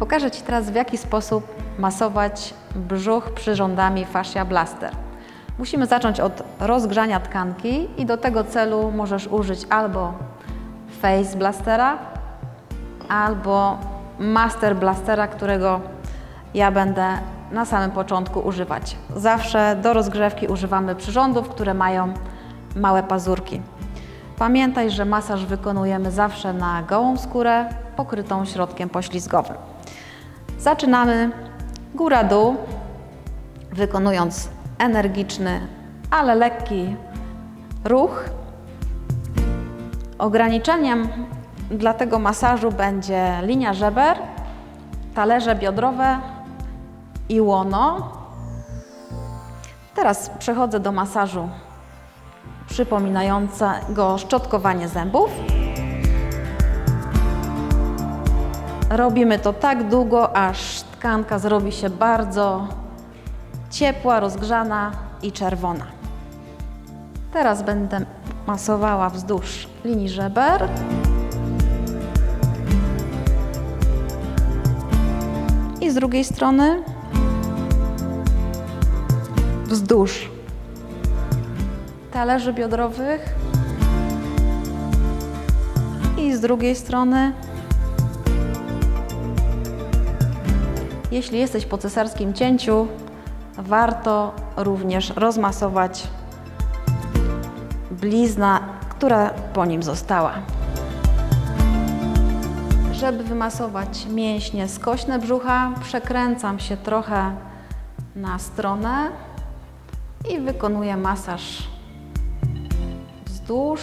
Pokażę Ci teraz, w jaki sposób masować brzuch przyrządami fascia blaster. Musimy zacząć od rozgrzania tkanki i do tego celu możesz użyć albo face blastera, albo master blastera, którego ja będę na samym początku używać. Zawsze do rozgrzewki używamy przyrządów, które mają małe pazurki. Pamiętaj, że masaż wykonujemy zawsze na gołą skórę pokrytą środkiem poślizgowym. Zaczynamy góra-dół, wykonując energiczny, ale lekki ruch. Ograniczeniem dla tego masażu będzie linia żeber, talerze biodrowe i łono. Teraz przechodzę do masażu przypominającego szczotkowanie zębów. Robimy to tak długo, aż tkanka zrobi się bardzo ciepła, rozgrzana i czerwona. Teraz będę masowała wzdłuż linii żeber. I z drugiej strony wzdłuż talerzy biodrowych i z drugiej strony jeśli jesteś po cesarskim cięciu warto również rozmasować blizna, która po nim została. Żeby wymasować mięśnie skośne brzucha, przekręcam się trochę na stronę i wykonuję masaż wzdłuż.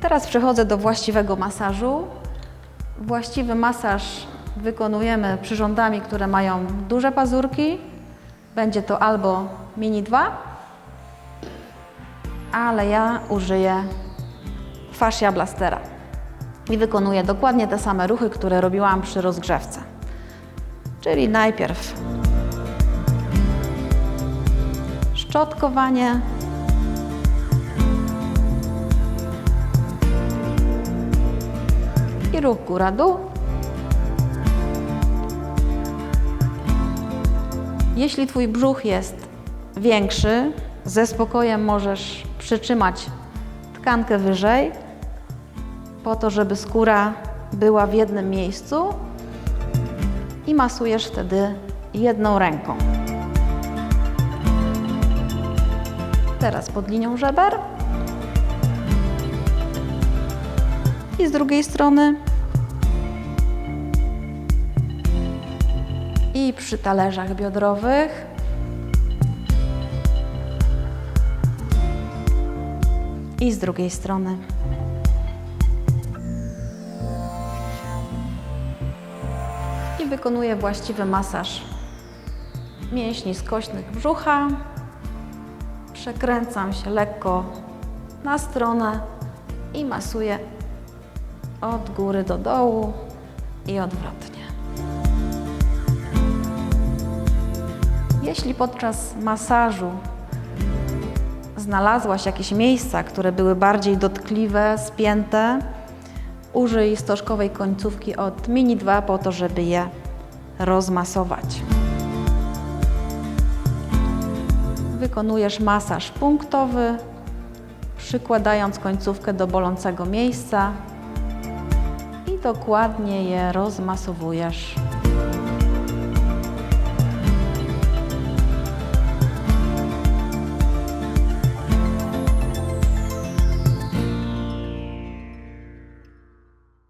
Teraz przechodzę do właściwego masażu. Właściwy masaż wykonujemy przyrządami, które mają duże pazurki. Będzie to albo Mini 2, ale ja użyję fascia blastera i wykonuję dokładnie te same ruchy, które robiłam przy rozgrzewce. Czyli najpierw szczotkowanie, i ruch góra-dół. Jeśli Twój brzuch jest większy, ze spokojem możesz przytrzymać tkankę wyżej, po to, żeby skóra była w jednym miejscu i masujesz wtedy jedną ręką. Teraz pod linią żeber. I z drugiej strony. I przy talerzach biodrowych. I z drugiej strony. I wykonuję właściwy masaż mięśni skośnych brzucha. Przekręcam się lekko na stronę i masuję od góry do dołu i odwrotnie. Jeśli podczas masażu znalazłaś jakieś miejsca, które były bardziej dotkliwe, spięte, użyj stożkowej końcówki od Mini 2 po to, żeby je rozmasować. Wykonujesz masaż punktowy, przykładając końcówkę do bolącego miejsca i dokładnie je rozmasowujesz.